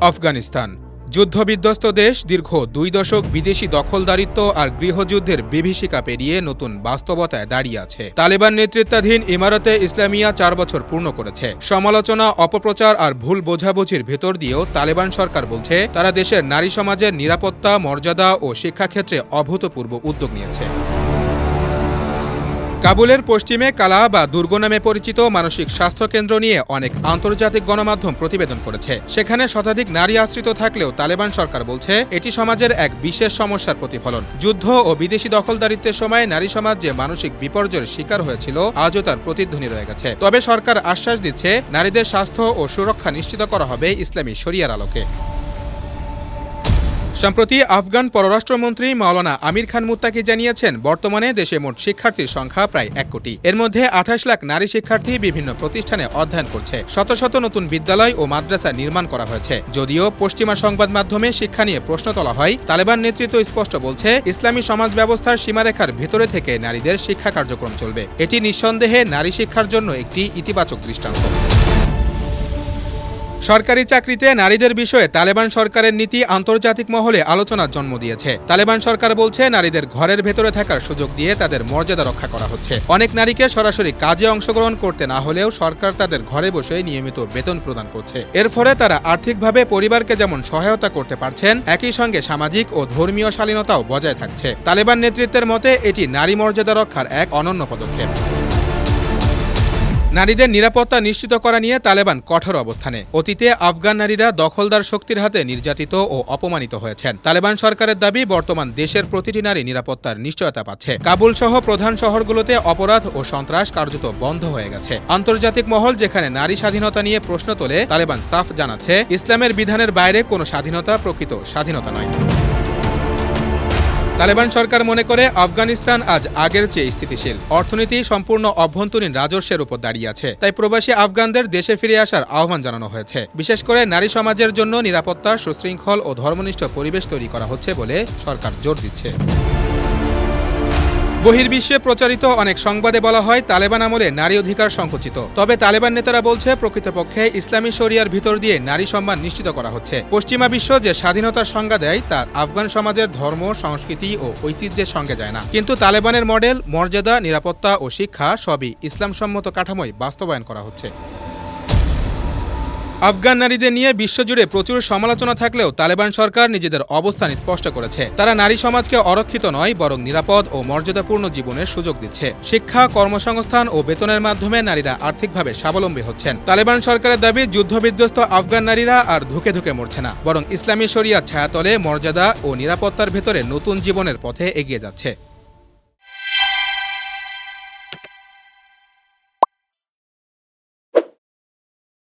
আফগানিস্তান। যুদ্ধবিধ্বস্ত দেশ দীর্ঘ দুই দশক বিদেশি দখলদারিত্ব আর গৃহযুদ্ধের বিভীষিকা পেরিয়ে নতুন বাস্তবতায় দাঁড়িয়ে আছে। তালেবান নেতৃত্বাধীন ইমারতে ইসলামিয়া চার বছর পূর্ণ করেছে। সমালোচনা, অপপ্রচার আর ভুল বোঝাবুঝির ভেতর দিয়েও তালেবান সরকার বলছে, তারা দেশের নারী সমাজের নিরাপত্তা, মর্যাদা ও শিক্ষাক্ষেত্রে অভূতপূর্ব উদ্যোগ নিয়েছে। কাবুলের পশ্চিমে কালা বা দুর্গ নামে পরিচিত মানসিক স্বাস্থ্য কেন্দ্র নিয়ে অনেক আন্তর্জাতিক গণমাধ্যম প্রতিবেদন করেছে। সেখানে শতাধিক নারী আশ্রিত থাকলেও তালেবান সরকার বলছে, এটি সমাজের এক বিশেষ সমস্যার প্রতিফলন। যুদ্ধ ও বিদেশি দখলদারিত্বের সময় নারী সমাজ যে মানসিক বিপর্যয়ের শিকার হয়েছিল, আজও তার প্রতিধ্বনি রয়ে গেছে। তবে সরকার আশ্বাস দিচ্ছে, নারীদের স্বাস্থ্য ও সুরক্ষা নিশ্চিত করা হবে ইসলামী শরিয়ার আলোকে। সম্প্রতি আফগান পররাষ্ট্রমন্ত্রী মাওলানা আমির খান মুত্তাকি জানিয়েছেন, বর্তমানে দেশে মোট শিক্ষার্থীর সংখ্যা প্রায় এক কোটি। এর মধ্যে আঠাশ লাখ নারী শিক্ষার্থী বিভিন্ন প্রতিষ্ঠানে অধ্যয়ন করছে। শত শত নতুন বিদ্যালয় ও মাদ্রাসা নির্মাণ করা হয়েছে। যদিও পশ্চিমা সংবাদ মাধ্যমে শিক্ষা নিয়ে প্রশ্ন তোলা হয়, তালেবান নেতৃত্ব স্পষ্ট বলছে, ইসলামী সমাজ ব্যবস্থার সীমারেখার ভেতরে থেকে নারীদের শিক্ষা কার্যক্রম চলবে। এটি নিঃসন্দেহে নারী শিক্ষার জন্য একটি ইতিবাচক দৃষ্টান্ত। সরকারি চাকরিতে নারীদের বিষয়ে তালেবান সরকারের নীতি আন্তর্জাতিক মহলে আলোচনার জন্ম দিয়েছে। তালেবান সরকার বলছে, নারীদের ঘরের ভেতরে থাকার সুযোগ দিয়ে তাদের মর্যাদা রক্ষা করা হচ্ছে। অনেক নারীকে সরাসরি কাজে অংশগ্রহণ করতে না হলেও সরকার তাদের ঘরে বসে নিয়মিত বেতন প্রদান করছে। এর ফলে তারা আর্থিকভাবে পরিবারকে যেমন সহায়তা করতে পারছেন, একই সঙ্গে সামাজিক ও ধর্মীয় শালীনতাও বজায় থাকছে। তালেবান নেতৃত্বের মতে, এটি নারী মর্যাদা রক্ষার এক অনন্য পদক্ষেপ। নারীদের নিরাপত্তা নিশ্চিত করা নিয়ে তালেবান কঠোর অবস্থানে। অতীতে আফগান নারীরা দখলদার শক্তির হাতে নির্যাতিত ও অপমানিত হয়েছেন। তালেবান সরকারের দাবি, বর্তমান দেশের প্রতিটি নারী নিরাপত্তার নিশ্চয়তা পাচ্ছে। কাবুল সহ প্রধান শহরগুলোতে অপরাধ ও সন্ত্রাস কার্যত বন্ধ হয়ে গেছে। আন্তর্জাতিক মহল যেখানে নারী স্বাধীনতা নিয়ে প্রশ্ন তোলে, তালেবান সাফ জানাচ্ছে, ইসলামের বিধানের বাইরে কোনো স্বাধীনতা প্রকৃত স্বাধীনতা নয়। তালেবান সরকার মনে করে আফগানিস্তান আজ আগের চেয়ে স্থিতিশীল। অর্থনীতি সম্পূর্ণ অভ্যন্তরীণ রাজস্বের উপর দাঁড়িয়ে আছে। তাই প্রবাসী আফগানদের দেশে ফিরে আসার আহ্বান জানানো হয়েছে। বিশেষ করে নারী সমাজের জন্য নিরাপত্তা, সুশৃঙ্খল ও ধর্মনিষ্ঠ পরিবেশ তৈরি করা হচ্ছে বলে সরকার জোর দিচ্ছে। বহির্বিশ্বে প্রচারিত অনেক সংবাদে বলা হয়, তালেবান আমলে নারী অধিকার সংকুচিত। তবে তালেবান নেতারা বলছে, প্রকৃতপক্ষে ইসলামী শরিয়ার ভিতর দিয়ে নারী সম্মান নিশ্চিত করা হচ্ছে। পশ্চিমা বিশ্ব যে স্বাধীনতার সংজ্ঞা দেয়, তা আফগান সমাজের ধর্ম, সংস্কৃতি ও ঐতিহ্যের সঙ্গে যায় না। কিন্তু তালেবানের মডেল, মর্যাদা, নিরাপত্তা ও শিক্ষা সবই ইসলামসম্মত কাঠামোয় বাস্তবায়ন করা হচ্ছে। আফগান নারীদের নিয়ে বিশ্বজুড়ে প্রচুর সমালোচনা থাকলেও তালেবান সরকার নিজেদের অবস্থান স্পষ্ট করেছে। তারা নারী সমাজকে অরক্ষিত নয়, বরং নিরাপদ ও মর্যাদাপূর্ণ জীবনের সুযোগ দিচ্ছে। শিক্ষা, কর্মসংস্থান ও বেতনের মাধ্যমে নারীরা আর্থিকভাবে স্বাবলম্বী হচ্ছেন। তালেবান সরকারের দাবি, যুদ্ধবিধ্বস্ত আফগান নারীরা আর ধুকে ধুকে মরছে না, বরং ইসলামী শরিয়ার ছায়াতলে মর্যাদা ও নিরাপত্তার ভেতরে নতুন জীবনের পথে এগিয়ে যাচ্ছে।